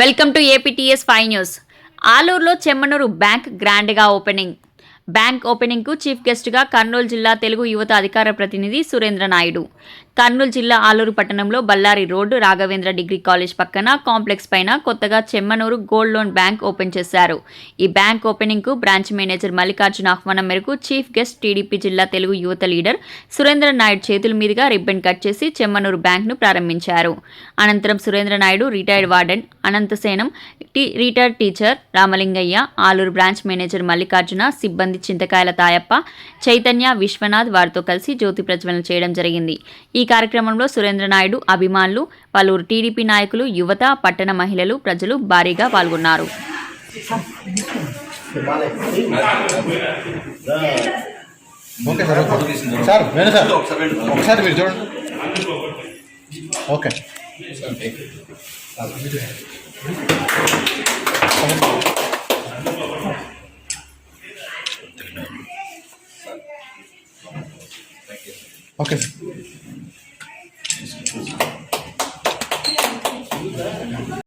Welcome to APTS five news. ఆలూరులో Chemmanur bank గ్రాండ్గా opening. Bank ఓపెనింగ్కు chief గెస్ట్గా కర్నూలు జిల్లా తెలుగు యువత అధికార ప్రతినిధి సురేంద్ర నాయుడు. కర్నూలు జిల్లా ఆలూరు పట్టణంలో Bellary road Raghavendra degree college పక్కన కాంప్లెక్స్ పైన కొత్తగా Chemmanur gold loan bank open చేశారు. ఈ బ్యాంక్ ఓపెనింగ్కు బ్రాంచ్ మేనేజర్ మల్లికార్జున ఆహ్వానం మేరకు చీఫ్ గెస్ట్ టీడీపీ జిల్లా తెలుగు యువత లీడర్ సురేంద్ర నాయుడు చేతుల మీదుగా రిబ్బన్ కట్ చేసి చెమ్మనూరు బ్యాంక్ను ప్రారంభించారు. అనంతరం Surendra Naidu retired warden Anantasenam T retired teacher Ramalingaiah Aluru branch manager Mallikarjuna సిబ్బంది చింతకాయల తాయప్ప చైతన్య విశ్వనాథ్ వారితో కలిసి జ్యోతి ప్రజ్వలన చేయడం జరిగింది. ఈ కార్యక్రమంలో సురేంద్ర నాయుడు అభిమానులు పలువురు టీడీపీ నాయకులు యువత పట్టణ మహిళలు ప్రజలు భారీగా పాల్గొన్నారు. Okay sir sir Venu sir ఒకసారి మీరు చూడండి. ఓకే. Okay.